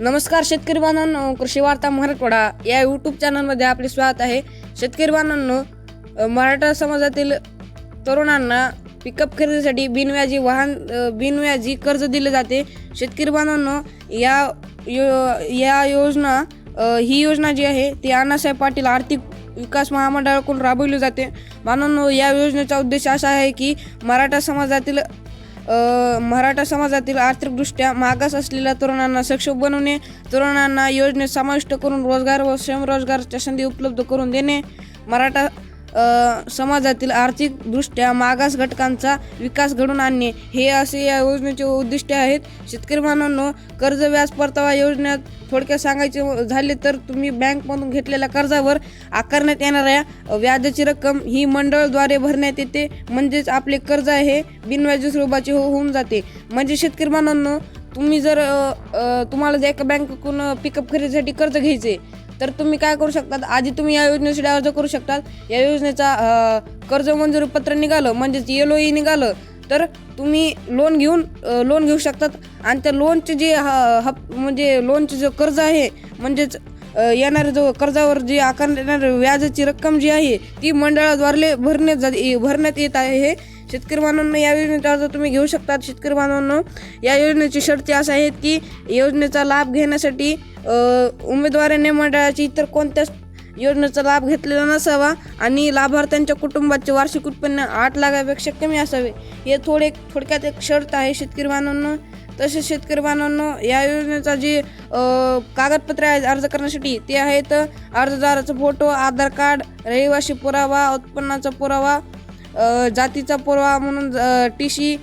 नमस्कार शेतकरी बांधवांनो कृषी वार्ता मराठवाडा या यूट्यूब चॅनलमध्ये आपले स्वागत आहे. शेतकरी बांधवांनो मराठा समाजातील तरुणांना पिकअप खरेदीसाठी बिनव्याजी वाहन बिनव्याजी कर्ज दिले जाते. शेतकरी बांधवांनो या यो या योजना ही योजना जी आहे ती अण्णासाहेब पाटील आर्थिक विकास महामंडळाकडून राबवली जाते. बांधवांनो या योजनेचा उद्देश असा आहे की मराठा समाजातील मराठा समाजातील आर्थिकदृष्ट्या मागास असलेल्या तरुणांना सक्षम बनवणे तरुणांना योजनेत समाविष्ट करून रोजगार व स्वयंरोजगाराच्या संधी उपलब्ध करून देणे मराठा समाजातील आर्थिकदृष्ट्या मागास घटकांचा विकास घडवून आणणे. हे असे या योजनेचे उद्दिष्ट आहेत. शेतकरी बांधवांनो कर्ज व्याज परतावा योजनेत थोडक्यात सांगायचे झाले तर तुम्ही बँकमधून घेतलेल्या कर्जावर आकारण्यात येणाऱ्या व्याजाची रक्कम ही मंडळद्वारे भरण्यात येते. म्हणजेच आपले कर्ज हे बिनव्याजी स्वरूपाचे हो- होऊन जाते. म्हणजे शेतकरी बांधवांनो तुम्ही जर तुम्हाला जर एका बँकेकडून पिकअप खरेदीसाठी कर्ज घ्यायचे तर तुम्ही काय करू शकतात? आधी तुम्ही या योजनेसाठी अर्ज करू शकतात. या योजनेचा कर्ज मंजुरी पत्र निघालं म्हणजेच येलो ई निघालं तर तुम्ही लोन घेऊन लोन घेऊ शकतात. आणि त्या लोनचे जे हप म्हणजे लोनचे जे कर्ज आहे म्हणजेच अ, येणारे जो कर्जावर जी आकारण्यात येणारी व्याजाची रक्कम जी आहे ती मंडळाद्वारे भरण्यात जा भरण्यात येत आहे. हे शेतकरी बांधवांनो या योजनेचा अर्ज तुम्ही घेऊ शकता. शेतकरी बांधवांनो या योजनेची शर्ती अशा आहेत की योजनेचा लाभ घेण्यासाठी उमेदवाराने मंडळाची इतर कोणत्याच योजनेचा लाभ घेतलेला नसावा आणि लाभार्थ्यांच्या कुटुंबाचे वार्षिक उत्पन्न आठ लाखापेक्षा कमी असावे हे थोडे थोडक्यात एक शर्त आहे शेतकरी बांधवांनो. तसेच शेतकरी बांधवांनो या योजनेचा जी कागदपत्रे आहेत अर्ज करण्यासाठी ते आहेत अर्जदाराचा फोटो आधार कार्ड रहिवासी पुरावा उत्पन्नाचा पुरावा जातीचा पुरावा म्हणून टी सी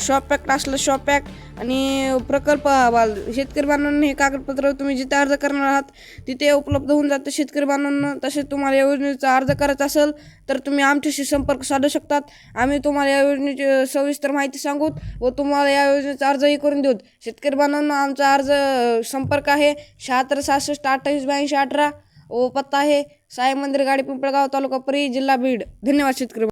शॉप पॅक्ट असलं शॉप पॅक्ट आणि प्रकल्प अहवाल. शेतकरी बांधवांना हे कागदपत्र तुम्ही जिथे अर्ज करणार आहात तिथे उपलब्ध होऊन जातं. शेतकरी बांधवांना तसेच तुम्हाला या योजनेचा अर्ज करायचा असेल तर तुम्ही आमच्याशी संपर्क साधू शकतात. आम्ही तुम्हाला या योजनेची सविस्तर माहिती सांगू व तुम्हाला या योजनेचा अर्जही करून देऊत शेतकरी बांधवांना आमचा अर्ज संपर्क आहे शहात्तर सहासष्ट अठ्ठावीस ब्याऐंशी अठरा व पत्ता आहे साई मंदिर गाडी पिंपळगाव तालुका परी जिल्हा बीड. धन्यवाद शेतकरी